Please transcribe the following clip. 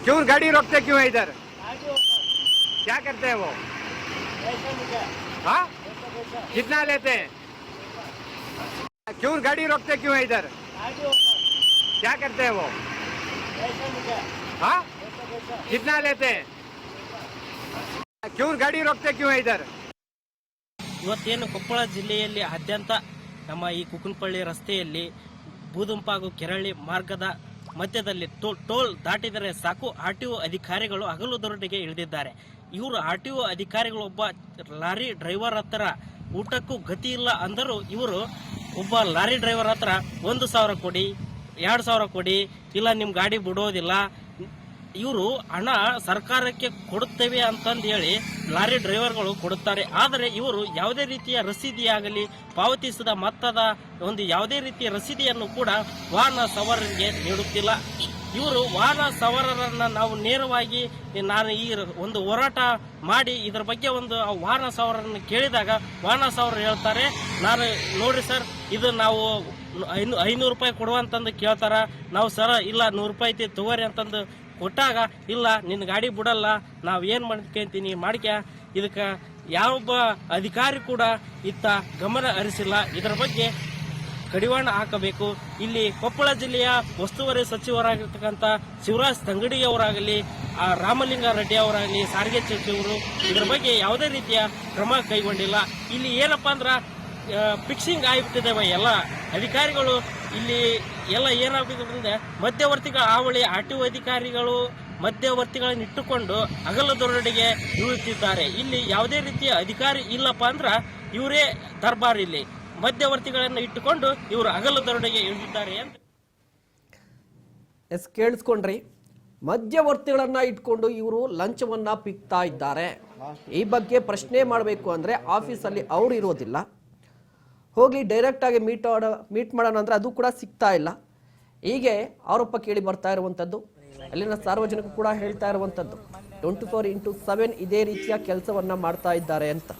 क्यों गाड़ी रोकते क्यों है इधर क्या करते हैं वो हाँ कितना लेते हैं क्यों गाड़ी रोकते क्यों है इधर क्या करते हैं वो हाँ कितना लेते हैं क्यों गाड़ी रोकते क्यों है इधर ಇವತ್ತೇನು ಕೊಪ್ಪಳ ಜಿಲ್ಲೆಯಲ್ಲಿ ಆದ್ಯಂತ ನಮ್ಮ ಈ ಕುಕ್ಕನಪಳ್ಳಿ ರಸ್ತೆಯಲ್ಲಿ ಬೂದುಂಪ ಹಾಗೂ ಕೆರಳಿ ಮಾರ್ಗದ ಮಧ್ಯದಲ್ಲಿ ಟೋಲ್ ದಾಟಿದರೆ ಸಾಕು. ಆರ್ ಟಿ ಒ ಅಧಿಕಾರಿಗಳು ಹಗಲು ದೊರಟಿಗೆ ಇಳಿದಿದ್ದಾರೆ. ಇವರು ಆರ್ ಟಿ ಒ ಅಧಿಕಾರಿಗಳು ಒಬ್ಬ ಲಾರಿ ಡ್ರೈವರ್ ಹತ್ರ ಊಟಕ್ಕೂ ಗತಿ ಇಲ್ಲ ಅಂದರೂ ಇವರು ಒಬ್ಬ ಲಾರಿ ಡ್ರೈವರ್ ಹತ್ರ ಒಂದು ಸಾವಿರ ಕೊಡಿ, ಎರಡು ಸಾವಿರ ಕೊಡಿ, ಇಲ್ಲ ನಿಮ್ಮ ಗಾಡಿ ಬಿಡೋದಿಲ್ಲ ಇವರು ಹಣ ಸರ್ಕಾರಕ್ಕೆ ಕೊಡುತ್ತೇವೆ ಅಂತಂದು ಹೇಳಿ ಲಾರಿ ಡ್ರೈವರ್ಗಳು ಕೊಡುತ್ತಾರೆ. ಆದರೆ ಇವರು ಯಾವುದೇ ರೀತಿಯ ರಸೀದಿಯಾಗಲಿ, ಪಾವತಿಸಿದ ಮೊತ್ತದ ಒಂದು ಯಾವುದೇ ರೀತಿಯ ರಸೀದಿಯನ್ನು ಕೂಡ ವಾಹನ ಸವಾರರಿಗೆ ನೀಡುತ್ತಿಲ್ಲ. ಇವರು ವಾಹನ ಸವಾರರನ್ನ ನಾವು ನೇರವಾಗಿ ನಾನು ಈ ಒಂದು ಹೋರಾಟ ಮಾಡಿ ಇದರ ಬಗ್ಗೆ ಒಂದು ವಾಹನ ಸವಾರರನ್ನು ಕೇಳಿದಾಗ ವಾಹನ ಸವಾರರು ಹೇಳ್ತಾರೆ, ನಾನು ನೋಡ್ರಿ ಸರ್, ಇದು ನಾವು ಐನೂ ಐನೂರು ರೂಪಾಯಿ ಕೊಡುವಂತಂದು ಕೇಳ್ತಾರ. ನಾವು ಸರ ಇಲ್ಲ ನೂರು ರೂಪಾಯಿ ತಗೋರಿ ಅಂತಂದು ಕೊಟ್ಟಾಗ, ಇಲ್ಲ ನಿನ್ನ ಗಾಡಿ ಬಿಡಲ್ಲ, ನಾವು ಏನು ಮಾಡ್ಕೊಂತೀನಿ ಮಾಡ್ಕ್ಯಾ. ಇದಕ್ಕೆ ಯಾವೊಬ್ಬ ಅಧಿಕಾರಿ ಕೂಡ ಇತ್ತ ಗಮನ ಹರಿಸಿಲ್ಲ. ಇದರ ಬಗ್ಗೆ ಕಡಿವಾಣ ಹಾಕಬೇಕು. ಇಲ್ಲಿ ಕೊಪ್ಪಳ ಜಿಲ್ಲೆಯ ಉಸ್ತುವಾರಿ ಸಚಿವರಾಗಿರ್ತಕ್ಕಂಥ ಶಿವರಾಜ್ ತಂಗಡಿ ಅವರಾಗಲಿ, ಆ ರಾಮಲಿಂಗ ರೆಡ್ಡಿ ಅವರಾಗಲಿ, ಸಾರಿಗೆ ಸಚಿವರು ಇದರ ಬಗ್ಗೆ ಯಾವುದೇ ರೀತಿಯ ಕ್ರಮ ಕೈಗೊಂಡಿಲ್ಲ. ಇಲ್ಲಿ ಏನಪ್ಪಾ ಅಂದ್ರೆ ಫಿಕ್ಸಿಂಗ್ ಆಗಿಬಿಟ್ಟಿದ್ದೇವೆ ಎಲ್ಲ ಅಧಿಕಾರಿಗಳು. ಇಲ್ಲಿ ಎಲ್ಲ ಏನಾಗ್ಬಿಟ್ಟಿದೆ ಅಂದ್ರೆ ಮಧ್ಯವರ್ತಿಗಳ ಹಾವಳಿ ಆರ್ ಟಿ ಅಧಿಕಾರಿಗಳು ಮಧ್ಯವರ್ತಿಗಳನ್ನು ಇಟ್ಟುಕೊಂಡು ಅಗಲ ದೊರಡಿಗೆ ಇಳಿಯುತ್ತಿದ್ದಾರೆ ಇಲ್ಲಿ ಯಾವುದೇ ರೀತಿಯ ಅಧಿಕಾರಿ ಇಲ್ಲಪ್ಪ ಅಂದ್ರೆ ಇವರೇ ದರ್ಬಾರ್ ಇಲ್ಲಿ. ಮಧ್ಯವರ್ತಿಗಳನ್ನು ಇಟ್ಟುಕೊಂಡು ಇವರು ಅಗಲ ದೊರಡಿಗೆ ಇಳಿದಿದ್ದಾರೆ ಅಂತ. ಎಸ್, ಕೇಳಿಸ್ಕೊಂಡ್ರಿ. ಮಧ್ಯವರ್ತಿಗಳನ್ನ ಇಟ್ಕೊಂಡು ಇವರು ಲಂಚವನ್ನ ಪಿಕ್ತಾ ಇದ್ದಾರೆ. ಈ ಬಗ್ಗೆ ಪ್ರಶ್ನೆ ಮಾಡಬೇಕು ಅಂದ್ರೆ ಆಫೀಸಲ್ಲಿ ಅವರು ಇರೋದಿಲ್ಲ. ಹೋಗ್ಲಿ ಡೈರೆಕ್ಟಾಗಿ ಮೀಟ್ ಮೀಟ್ ಮೀಟ್ ಮಾಡೋಣ ಅಂದರೆ ಅದು ಕೂಡ ಸಿಗ್ತಾ ಇಲ್ಲ. ಹೀಗೆ ಆರೋಪ ಕೇಳಿ ಬರ್ತಾ ಇರುವಂಥದ್ದು ಅಲ್ಲಿನ ಸಾರ್ವಜನಿಕರು ಕೂಡ ಹೇಳ್ತಾ ಇರುವಂಥದ್ದು ಟ್ವೆಂಟಿ ಫೋರ್ ಇಂಟು ಸೆವೆನ್ ಇದೇ ರೀತಿಯ ಕೆಲಸವನ್ನು ಮಾಡ್ತಾ ಇದ್ದಾರೆ ಅಂತ.